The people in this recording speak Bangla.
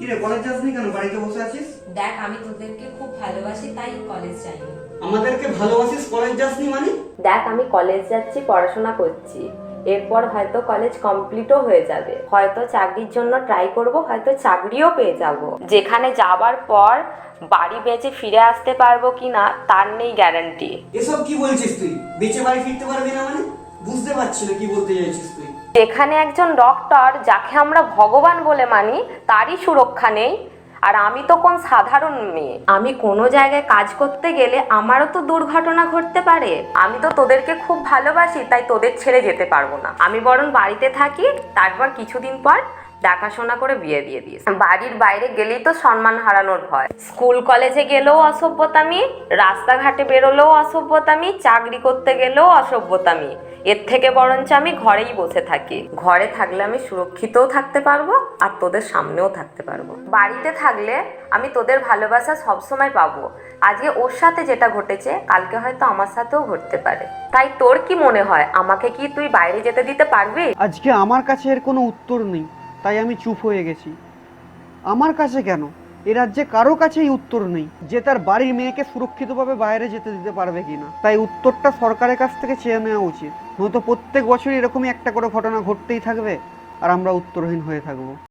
কিরে কলেজ যাসনি কেন? বাড়িতে বসে আছিস? দেখ আমি তোদেরকে খুব ভালোবাসি তাই কলেজ যাইনি। আমাদেরকে ভালোবাসিস? কলেজ যাসনি মানে? দেখ আমি কলেজ যাচ্ছি পড়াশোনা করছি। এরপর হয়তো কলেজ কমপ্লিটও হয়ে যাবে। হয়তো চাকরির জন্য ট্রাই করব হয়তো চাকরিও পেয়ে যাব। যেখানে যাবার পর বাড়ি বেঁচে ফিরে আসতে পারব কি না তার নেই গ্যারান্টি এসব কি বলছিস তুই? বেঁচে বাড়ি ফিরতে পারবি না মানে? বুঝতে পারছি না কি বলতে চাইছিস তুই। যেখানে একজন ডক্টর যাকে আমরা ভগবান বলে মানি, তারই সুরক্ষা নেই। আর আমি তো কোন সাধারণ মেয়ে। আমি কোনো জায়গায় কাজ করতে গেলে আমারও তো দুর্ঘটনা ঘটতে পারে। আমি তো তোদেরকে খুব ভালোবাসি, তাই তোদের ছেড়ে যেতে পারব না। আমি বরং বাড়িতে থাকি, তারপর কিছুদিন পর দেখাশোনা করে বিয়ে দিয়ে দিস। বাড়ির বাইরে গেলেই তো সম্মান হারানোর ভয়। স্কুল কলেজে গেলেও অসভ্যতামি, রাস্তাঘাটে বেরোলেও অসভ্যতামি, চাকরি করতে গেলেও অসভ্যতামি। এর থেকে বরঞ্চ আমি ঘরেই বসে থাকি। ঘরে থাকলে আমি সুরক্ষিতও থাকতে পারব আর তোদের সামনেও থাকতে পারব। বাড়িতে থাকলে আমি তোদের ভালোবাসা সবসময় পাবো। আজকে ওর সাথে যেটা ঘটেছে, কালকে হয়তো আমার সাথেও ঘটতে পারে। তাই তোর কি মনে হয়? আমাকে কি তুই বাইরে যেতে দিতে পারবি? আজকে আমার কাছে এর কোনো উত্তর নেই, তাই আমি চুপ হয়ে গেছি। আমার কাছে কেন? এ রাজ্যে কারও কাছেই উত্তর নেই যে তার বাড়ির মেয়েকে সুরক্ষিতভাবে বাইরে যেতে দিতে পারবে কিনা। তাই উত্তরটা সরকারের কাছ থেকে চেয়ে নেওয়া উচিত। নয়তো প্রত্যেক বছরই এরকমই একটা করে ঘটনা ঘটতেই থাকবে আর আমরা উত্তরহীন হয়ে থাকব।